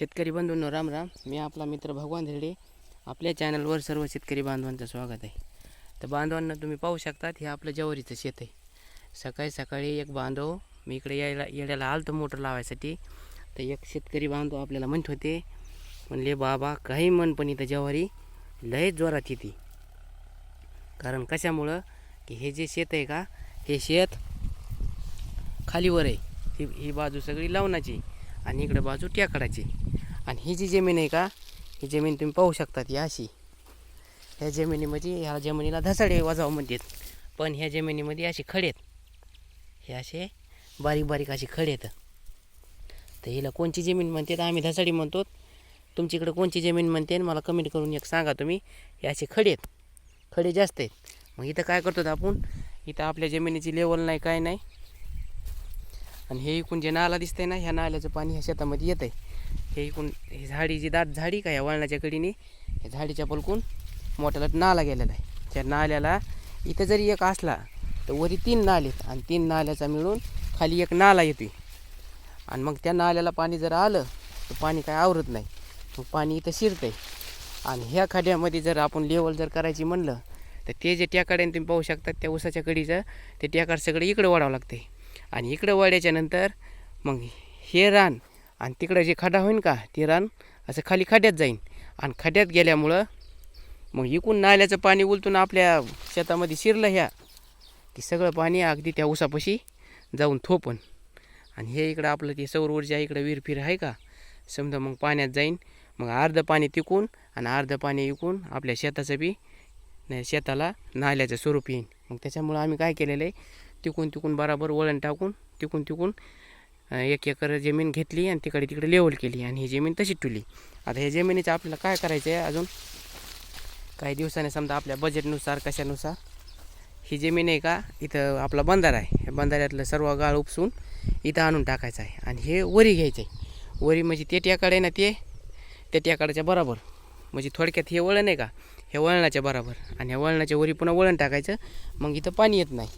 शेतकरी बंधूंनो राम राम. मी आपला मित्र भगवान धिरडे. आपल्या चॅनलवर सर्व शेतकरी बांधवांचं स्वागत आहे. तर बांधवांना तुम्ही पाहू शकतात हे आपलं जवारीचं शेत आहे. सकाळी सकाळी एक बांधव मी इकडे यायला येण्याला आलतो मोटर लावायसाठी. तर एक शेतकरी बांधव आपल्याला म्हणत होते म्हणले बाबा काही मन पण इथं जवारी लयच जोरात येते. कारण कशामुळं? की हे जे शेत आहे का हे शेत खालीवर आहे. ही ही बाजू सगळी लावणाची आणि इकडं बाजू ट्याकडाची आणि ही जी जमीन आहे का ही जमीन तुम्ही पाहू शकतात ही अशी. ह्या जमिनीमध्ये ह्या जमिनीला धसाडे वाजावं म्हणतात. पण ह्या जमिनीमध्ये अशी खडेत हे असे बारीक बारीक अशी खडे आहेत. तर हिला कोणची जमीन म्हणतात आम्ही धसाडी म्हणतो. तुमच्याकडे कोणची जमीन म्हणते मला कमेंट करून एक सांगा तुम्ही. हे असे खडे आहेत. खडे जास्त आहेत. मग इथं काय करतो आपण? इथं आपल्या जमिनीची लेवल नाही काय नाही. आणि हे इकून जे नाला दिसतंय ना ह्या नाल्याचं पाणी ह्या शेतामध्ये येतं आहे हे इकून ही झाडी जी दाट झाडी का या वळणाच्या कडीने ह्या झाडीच्या पलकून मोठ्याला नाला गेलेला आहे. त्या नाल्याला इथं जरी एक असला तर वरी तीन नाले आहेत. आणि तीन नाल्याचा मिळून खाली एक नाला येतो आणि मग त्या नाल्याला पाणी जर आलं तर पाणी काय आवरत नाही. मग पाणी इथं शिरतंय. आणि ह्या खड्यामध्ये जर आपण लेवल जर करायची म्हणलं तर ते जे ट्याकाड्याने तुम्ही पाहू शकतात त्या उसाच्या कडीचं ते ट्याकाड सगळं इकडं वाढावं लागते आणि इकडं वाढायच्यानंतर मग हे रान आणि तिकडं जे खड्डा होईन का ते रान असं खाली खड्ड्यात जाईन. आणि खड्ड्यात गेल्यामुळं मग इकून नाल्याचं पाणी उलटून आपल्या शेतामध्ये शिरलं ह्या. की सगळं पाणी अगदी त्या उसापाशी जाऊन थोपन. आणि हे इकडं आपलं ते सौर ऊर्जा इकडं विरफिर आहे का समजा मग पाण्यात जाईन. मग अर्धं पाणी तिकून आणि अर्धं पाणी इकून आपल्या शेताचं बी नाही शेताला नाल्याचं स्वरूप येईन. मग त्याच्यामुळं आम्ही काय केलेलं आहे तिकून तिकून बराबर वळण टाकून तिकून तिकून एक एकर जमीन घेतली आणि तिकडे तिकडे लेवल केली आणि ही जमीन तशी ठेवली. आता ह्या जमिनीचं आपल्याला काय करायचं आहे अजून? काही दिवसाने समजा आपल्या बजेटनुसार कशानुसार? ही जमीन आहे का? इथं आपला बंधारा आहे. ह्या बंधाऱ्यातलं सर्व गाळ उपसून इथं आणून टाकायचं आहे. आणि हे वरी घ्यायचं आहे वरी म्हणजे तेट्याकडे ना ते? तेट्याकडच्या बरोबर. म्हणजे थोडक्यात हे वळण आहे का? हे वळणाच्या बरोबर. आणि ह्या वळणाच्या वरी पुन्हा वळण टाकायचं. मग इथं पाणी येत नाही.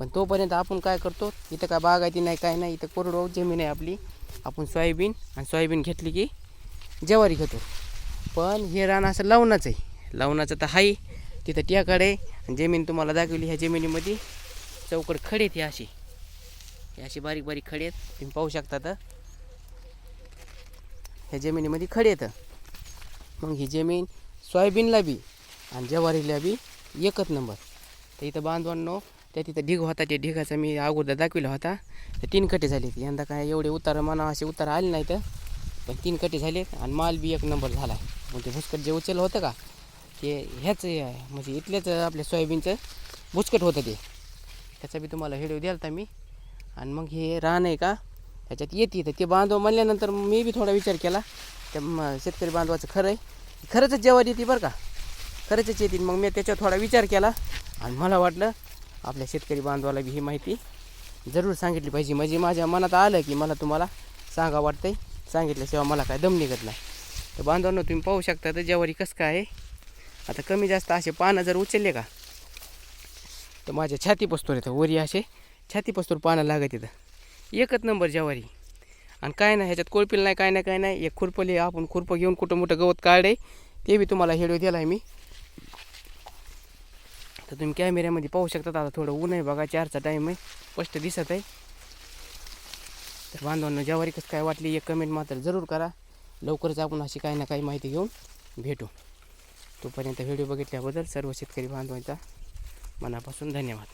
पण तोपर्यंत आपण काय करतो इथं काय बागायती नाही काय नाही इथं कोरडवाहू जमीन आहे आपली. आपण सोयाबीन आणि सोयाबीन घेतली की ज्वारी घेतो. पण हे रान असं लावणाचं आहे. लावणाचं तर आहे तिथं ट्याकडे आहे आणि जमीन तुम्हाला दाखवली ह्या जमिनीमध्ये चौकड खडे आहेत हे अशी हे अशी बारीक बारीक खडे आहेत. तुम्ही पाहू शकता तर. ह्या जमिनीमध्ये खडे येतं मग ही जमीन सोयाबीनला बी आणि ज्वारीला बी एकच नंबर. तर इथं बांधवांनो त्या तिथं ढीग होता ते ढिगाचा मी अगोदर दाखविला होता. तर तीन कटे झाले यंदा काय एवढे उतार म्हणा असे उतार आले नाही तर. पण तीन कटे झाले आणि माल बी एक नंबर झाला. मग ते भुसकट जे उचललं होतं का ते ह्याच म्हणजे इथल्याच आपल्या सोयाबीनचं भुसकट होतं ते. त्याचा बी तुम्हाला व्हिडिओ द्याल मी. आणि मग हे रान आहे का त्याच्यात येते तर ते बांधव म्हणल्यानंतर मी बी थोडा विचार केला. त्या शेतकरी बांधवाचं खरं आहे. खरंच जेव्हा येते बरं का. खरंच येते मग मी त्याच्यावर थोडा विचार केला. आणि मला वाटलं आपल्या शेतकरी बांधवाला बी ही माहिती जरूर सांगितली पाहिजे. म्हणजे माझ्या मनात आलं की मला तुम्हाला सांगा वाटतंय. सांगितल्याशिवाय मला काय दम निघत नाही. तर बांधवांना तुम्ही पाहू शकता तर ज्वारी कसं काय आहे. आता कमी जास्त असे पानं जर उचलले का तर माझ्या छाती पस्तोर येतं. वरी असे छाती पस्तोर पानं लागत येतं. एकच नंबर ज्वारी. आणि काय नाही ह्याच्यात कोळपिल नाही काय नाही काय नाही. एक खुरपली आपण खुरपं घेऊन कुठं मोठं गवत काढे ते बी तुम्हाला हेडो दिला आहे मी. तर तुम्ही कॅमेऱ्यामध्ये पाहू शकता आता थोडं ऊन आहे बघा चारचा टाईम आहे. स्पष्ट दिसत आहे. तर बांधवांना ज्यावारी कसं काय वाटली एक कमेंट मात्र जरूर करा. लवकरच आपण अशी काही ना काही माहिती घेऊन भेटू. तोपर्यंत व्हिडिओ बघितल्याबद्दल सर्व शेतकरी बांधवांचा मनापासून धन्यवाद.